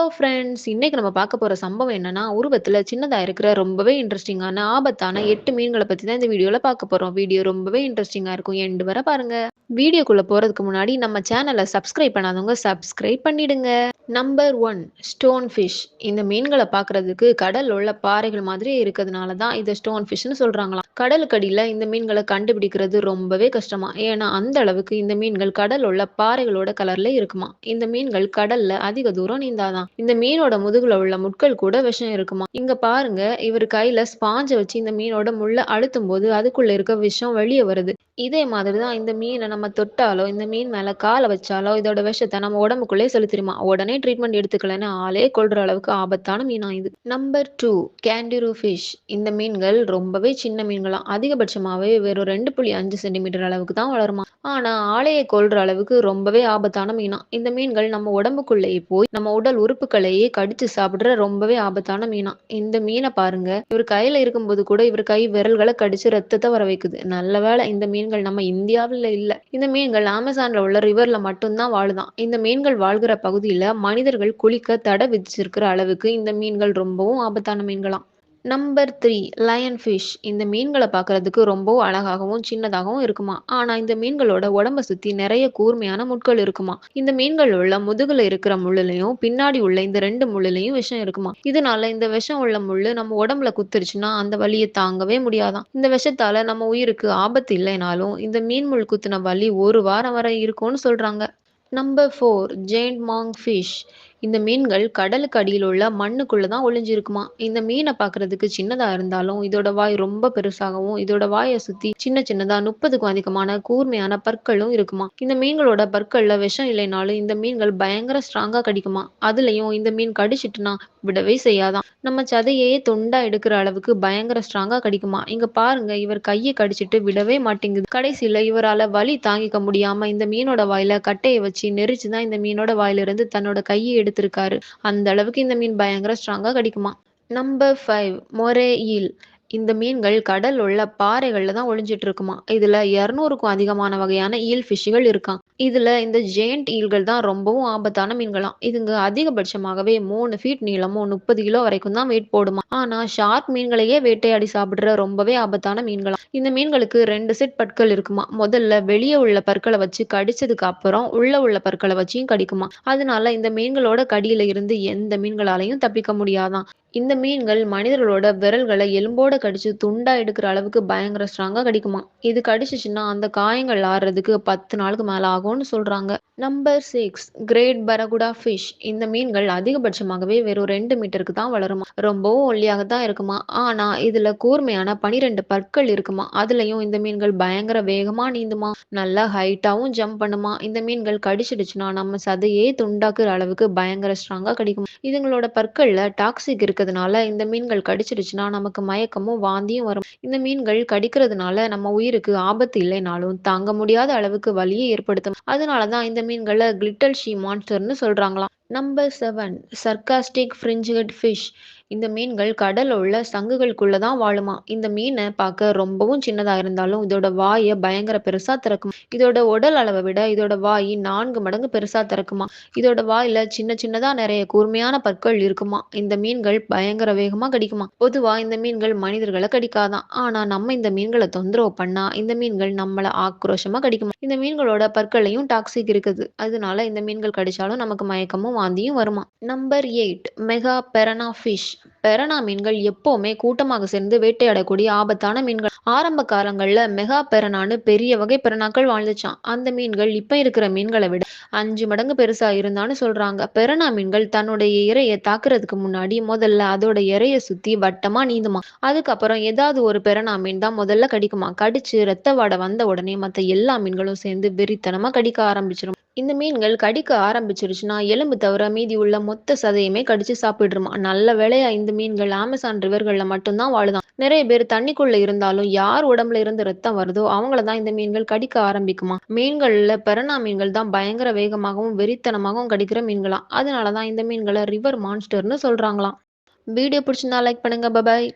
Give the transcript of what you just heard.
Hello friends இன்னைக்கு நம்ம பார்க்க போற சம்பவம் என்னன்னா, உருவத்துல சின்னதா இருக்கிற ரொம்பவே இன்ட்ரஸ்டிங்கான, ஆபத்தான எட்டு மீன்களை பத்தி தான் இந்த வீடியோல பார்க்க போறோம். வீடியோ ரொம்பவே இன்ட்ரெஸ்டிங்காக இருக்கும். எண்டு வர பாருங்க. வீடியோக்குள்ள போறதுக்கு முன்னாடி நம்ம சேனலை சப்ஸ்கிரைப் பண்ணாதவங்க சப்ஸ்கிரைப் பண்ணிடுங்க. Number one stone fish. இந்த மீன்களை பார்க்கறதுக்கு கடல் உள்ள பாறைகள் மாதிரியே இருக்கிறதுனால தான் இதை ஸ்டோன் ஃபிஷ்ன்னு சொல்றாங்களாம். கடலுக்கடியில இந்த மீன்களை கண்டுபிடிக்கிறது ரொம்பவே கஷ்டமா ஏன்னா அந்த அளவுக்கு இந்த மீன்கள் கடல் உள்ள பாறைகளோட கலர்ல இருக்குமா இந்த மீன்கள் கடல்ல அதிக தூரம் நீந்தாதான் இந்த மீனோட முதுகுல உள்ள முட்கள் கூட விஷம் இருக்குமா இங்க பாருங்க இவர் கையில ஸ்பாஞ்ச வச்சு இந்த மீனோட முள்ள அழுத்தும்போது அதுக்குள்ள இருக்க விஷம் வெளியே வருது. இதே மாதிரி தான் இந்த மீனை நம்ம தொட்டாலோ, இந்த மீன் மேல காலை வச்சாலோ இதோட விஷத்தை நம்ம உடம்புக்குள்ளே செலுத்திடுமா உடனே ட்ரீட்மெண்ட் எடுத்துக்கலன்னு ஆளே கொள்ற அளவுக்கு ஆபத்தான மீனா இது. Number two candiru fish. இந்த மீன்கள் ரொம்பவே சின்ன மீன்களாம். அதிகபட்சமாவே வெறும் 2.5 சென்டிமீட்டர் அளவுக்கு தான் வளருமா ஆனா ஆலையை கொள்ற அளவுக்கு ரொம்பவே ஆபத்தான மீனா இந்த மீன்கள் நம்ம உடம்புக்குள்ளேயே போய் நம்ம உடல் உறுப்புகளையே கடிச்சு சாப்பிடுற ரொம்பவே ஆபத்தான மீனா இந்த மீனை பாருங்க இவர் கையில இருக்கும்போது கூட இவர் கை விரல்களை கடிச்சு ரத்தத்தை வர வைக்குது. நல்ல வேளை இந்த மீன் மீன்கள் நம்ம இந்தியாவுல இல்ல. இந்த மீன்கள் அமேசான்ல உள்ள ரிவர்ல மட்டும்தான் வாழுதான் இந்த மீன்கள் வாழ்கிற பகுதியில மனிதர்கள் குளிக்க தடை விதிச்சிருக்கிற அளவுக்கு இந்த மீன்கள் ரொம்பவும் ஆபத்தான மீன்களாம். Number three lion fish. இந்த மீன்கள பார்க்கறதுக்கு ரொம்பவும் அழகாகவும், சின்னதாகவும் இருக்குமா ஆனா இந்த மீன்களோட உடம்ப சுத்தி நிறைய கூர்மையான முட்கள் இருக்குமா இந்த மீன்கள் உள்ள முதுகுல இருக்கிற முள்ளுலயும், பின்னாடி உள்ள இந்த ரெண்டு முள்ளுலயும் விஷம் இருக்குமா இதனால இந்த விஷம் உள்ள முள்ளு நம்ம உடம்புல குத்துருச்சுன்னா அந்த வலியை தாங்கவே முடியாதாம். இந்த விஷத்தால நம்ம உயிருக்கு ஆபத்து இல்லைனாலும், இந்த மீன் முள் குத்துன வலி ஒரு வாரம் வரை இருக்கும்னு சொல்றாங்க. நம்பர் 4 ஜெயன்ட் மாங் ஃபிஷ். இந்த மீன்கள் கடலுக்கு அடியில் உள்ள மண்ணுக்குள்ள தான் ஒளிஞ்சிருக்குமாம். இந்த மீனை பார்க்கறதுக்கு சின்னதா இருந்தாலும், இதோட வாய் ரொம்ப பெருசாகவும், இதோட வாயை சுத்தி சின்ன சின்னதா 30க்கும் அதிகமான கூர்மையான பற்களும் இருக்குமா இந்த மீன்களோட பற்கள்ல விஷம் இல்லைனாலும் இந்த மீன்கள் பயங்கர ஸ்ட்ராங்கா கடிக்குமா அதுலயும் இந்த மீன் கடிச்சிட்டுனா விடவே செய்யாதாம். நம்ம சதையே தொண்டா எடுக்கிற அளவுக்கு பயங்கர ஸ்ட்ராங்கா கடிக்குமா இங்க பாருங்க இவர் கையை கடிச்சிட்டு விடவே மாட்டேங்குது. கடைசியில இவரால வலி தாங்கிக்க முடியாம இந்த மீனோட வாயில கட்டையை வச்சு நெரிச்சுதான் இந்த மீனோட வாயிலிருந்து தன்னோட கையை எடுத்திருக்காரு. அந்த அளவுக்கு இந்த மீன் பயங்கர ஸ்ட்ராங்கா கடிக்குமா நம்பர் ஃபைவ் மொரே ஈல். இந்த மீன்கள் கடல் உள்ள பாறைகள்ல தான் ஒளிஞ்சிட்டு இருக்குமா இதுல 200க்கும் அதிகமான வகையான ஈல் ஃபிஷ்கள் இருக்காம். இதுல இந்த ஜெயண்ட் ஈல்கள் தான் ரொம்பவும் ஆபத்தான மீன்களாம். இதுங்க அதிகபட்சமாகவே மூணு ஃபீட் நீளமும், 30 கிலோ வரைக்கும் தான் வெயிட் போடுமா ஆனா ஷார்க் மீன்களையே வேட்டையாடி சாப்பிடுற ரொம்பவே ஆபத்தான மீன்களாம். இந்த மீன்களுக்கு ரெண்டு செட் பற்கள் இருக்குமா முதல்ல வெளியே உள்ள பற்களை வச்சு கடிச்சதுக்கு அப்புறம் உள்ள உள்ள பற்களை வச்சியும் கடிக்குமாம். அதனால இந்த மீன்களோட கடியில இருந்து எந்த மீன்களாலையும் தப்பிக்க முடியாதாம். இந்த மீன்கள் மனிதர்களோட விரல்களை எலும்போட கடிச்சு துண்டா எடுக்கிற அளவுக்கு பயங்கர ஸ்ட்ராங்கா கடிக்குமா இது கடிச்சிச்சுன்னா அந்த காயங்கள் ஆறுறதுக்கு 10 நாளுக்கு மேல ஆகும்னு சொல்றாங்க. Number six great barracuda fish. இந்த மீன்கள் அதிகபட்சமாகவே வெறும் ரெண்டு மீட்டருக்கு தான் வளருமா? ரொம்பவும் ஒல்லியாக தான் இருக்குமா? ஆனா இதுல கூர்மையான 12 பற்கள் இருக்குமா? அதுலயும் இந்த மீன்கள் பயங்கர வேகமா நீந்துமா? நல்லா ஹைட்டாவும் ஜம்ப் பண்ணுமா? இந்த மீன்கள் கடிச்சிடுச்சுன்னா நம்ம சதையே துண்டாக்குற அளவுக்கு பயங்கர ஸ்ட்ராங்கா கடிக்குமா? இதுங்களோட பற்கள்ல டாக்ஸிக் இருக்கிறதுனால இந்த மீன்கள் கடிச்சிருச்சுன்னா நமக்கு மயக்கமும், வாந்தியும் வரும். இந்த மீன்கள் கடிக்கிறதுனால நம்ம உயிருக்கு ஆபத்து இல்லைனாலும் தாங்க முடியாத அளவுக்கு வலியை ஏற்படுத்தும். அதனாலதான் இந்த மீன்கள கிளிட்டல் ஷீ மான்ஸ்டர்னு சொல்றாங்களாம். Number seven sarcastic fringehead fish. இந்த மீன்கள் கடல்ல உள்ள சங்குகளுக்குள்ள தான் வாழுமா? இந்த மீனை பார்க்க ரொம்பவும் சின்னதா இருந்தாலும் இதோட வாய பயங்கர பெருசா திறக்கும். இதோட உடல் அளவை விட இதோட வாய் நான்கு மடங்கு பெருசா திறக்குமா? இதோட வாயில சின்ன சின்னதா நிறைய கூர்மையான பற்கள் இருக்குமா? இந்த மீன்கள் பயங்கர வேகமா கடிக்குமா? பொதுவா இந்த மீன்கள் மனிதர்களை கடிக்காதான். ஆனா நம்ம இந்த மீன்களை தொந்தரவு பண்ணா இந்த மீன்கள் நம்மள ஆக்ரோஷமா கடிக்குமா? இந்த மீன்களோட பற்களையும் டாக்ஸிக் இருக்குது. அதனால இந்த மீன்கள் கடிச்சாலும் நமக்கு மயக்கமும், வாந்தியும் வருமா? Number eight mega piranha fish. Piranha மீன்கள் எப்பவுமே கூட்டமாக சேர்ந்து வேட்டையாடக்கூடிய ஆபத்தான மீன்கள். ஆரம்ப காலங்கள்ல மெகா பெரனான்னு பெரிய வகை பெரனாக்கள் வாழ்ந்துச்சான் அந்த மீன்கள் இப்ப இருக்கிற மீன்களை விட அஞ்சு மடங்கு பெருசா இருந்தான்னு சொல்றாங்க. பெரனா மீன்கள் தன்னுடைய இறையை தாக்குறதுக்கு முன்னாடி முதல்ல அதோட இரைய சுத்தி வட்டமா நீந்துமாம். அதுக்கப்புறம் ஏதாவது ஒரு பெரனா மீன் தான் முதல்ல கடிக்குமாம். கடிச்சு ரத்த வாட வந்த உடனே மத்த எல்லா மீன்களும் சேர்ந்து வெறித்தனமா கடிக்க ஆரம்பிச்சிரும். இந்த மீன்கள் கடிக்க ஆரம்பிச்சிருச்சுன்னா எலும்பு தவிர மீதி உள்ள மொத்த சதையுமே கடிச்சு சாப்பிடுமா நல்ல வேளையா இந்த மீன்கள் அமேசான் ரிவர்கள்ல மட்டும் தான் நிறைய பேர் தண்ணிக்குள்ள இருந்தாலும் யார் உடம்புல இருந்து ரத்தம் வருதோ அவங்கள தான் இந்த மீன்கள் கடிக்க ஆரம்பிக்குமா மீன்கள்ல பெரணா மீன்கள் தான் பயங்கர வேகமாகவும், வெறித்தனமாகவும் கடிக்கிற மீன்களாம். அதனாலதான் இந்த மீன்கள ரிவர் மான்ஸ்டர்னு சொல்றாங்களாம். வீடியோ பிடிச்சிருந்தா லைக் பண்ணுங்க. Bye bye.